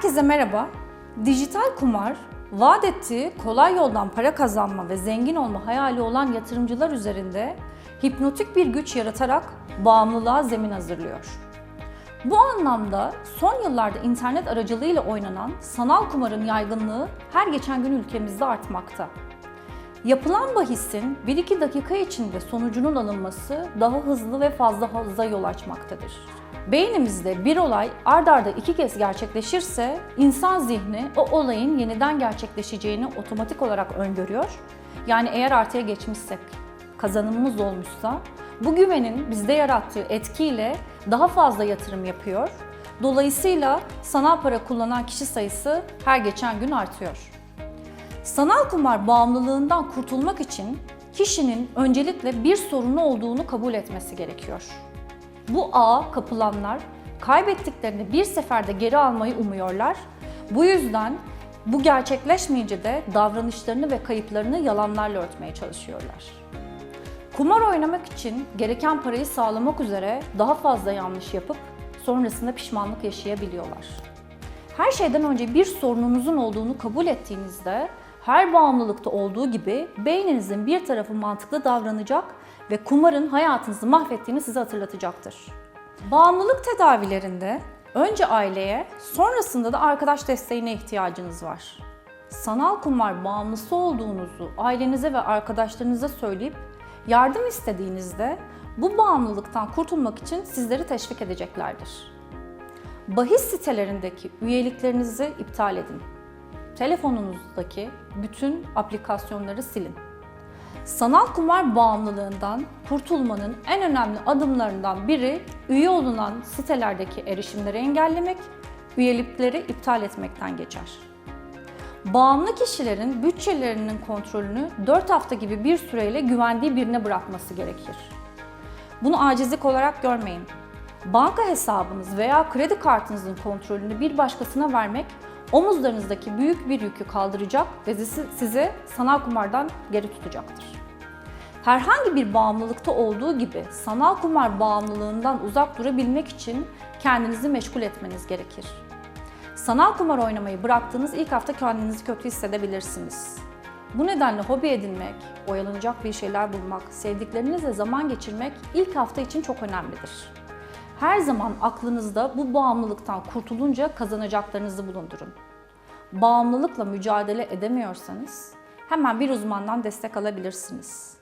Herkese merhaba. Dijital kumar, vaat ettiği kolay yoldan para kazanma ve zengin olma hayali olan yatırımcılar üzerinde hipnotik bir güç yaratarak bağımlılığa zemin hazırlıyor. Bu anlamda son yıllarda internet aracılığıyla oynanan sanal kumarın yaygınlığı her geçen gün ülkemizde artmakta. Yapılan bahisin 1-2 dakika içinde sonucunun alınması daha hızlı ve fazla haza yol açmaktadır. Beynimizde bir olay ard arda iki kez gerçekleşirse insan zihni o olayın yeniden gerçekleşeceğini otomatik olarak öngörüyor. Yani eğer artıya geçmişsek, kazanımımız olmuşsa bu güvenin bizde yarattığı etkiyle daha fazla yatırım yapıyor. Dolayısıyla sanal para kullanan kişi sayısı her geçen gün artıyor. Sanal kumar bağımlılığından kurtulmak için kişinin öncelikle bir sorunu olduğunu kabul etmesi gerekiyor. Bu ağa kapılanlar kaybettiklerini bir seferde geri almayı umuyorlar. Bu yüzden bu gerçekleşmeyince de davranışlarını ve kayıplarını yalanlarla örtmeye çalışıyorlar. Kumar oynamak için gereken parayı sağlamak üzere daha fazla yanlış yapıp sonrasında pişmanlık yaşayabiliyorlar. Her şeyden önce bir sorununuzun olduğunu kabul ettiğinizde her bağımlılıkta olduğu gibi beyninizin bir tarafı mantıklı davranacak ve kumarın hayatınızı mahvettiğini size hatırlatacaktır. Bağımlılık tedavilerinde önce aileye, sonrasında da arkadaş desteğine ihtiyacınız var. Sanal kumar bağımlısı olduğunuzu ailenize ve arkadaşlarınıza söyleyip yardım istediğinizde bu bağımlılıktan kurtulmak için sizleri teşvik edeceklerdir. Bahis sitelerindeki üyeliklerinizi iptal edin. Telefonunuzdaki bütün aplikasyonları silin. Sanal kumar bağımlılığından kurtulmanın en önemli adımlarından biri üye olunan sitelerdeki erişimleri engellemek, üyelikleri iptal etmekten geçer. Bağımlı kişilerin bütçelerinin kontrolünü 4 hafta gibi bir süreyle güvendiği birine bırakması gerekir. Bunu acizlik olarak görmeyin. Banka hesabınız veya kredi kartınızın kontrolünü bir başkasına vermek omuzlarınızdaki büyük bir yükü kaldıracak ve sizi- sanal kumardan geri tutacaktır. Herhangi bir bağımlılıkta olduğu gibi sanal kumar bağımlılığından uzak durabilmek için kendinizi meşgul etmeniz gerekir. Sanal kumar oynamayı bıraktığınız ilk hafta kendinizi kötü hissedebilirsiniz. Bu nedenle hobi edinmek, oyalanacak bir şeyler bulmak, sevdiklerinizle zaman geçirmek ilk hafta için çok önemlidir. Her zaman aklınızda bu bağımlılıktan kurtulunca kazanacaklarınızı bulundurun. Bağımlılıkla mücadele edemiyorsanız hemen bir uzmandan destek alabilirsiniz.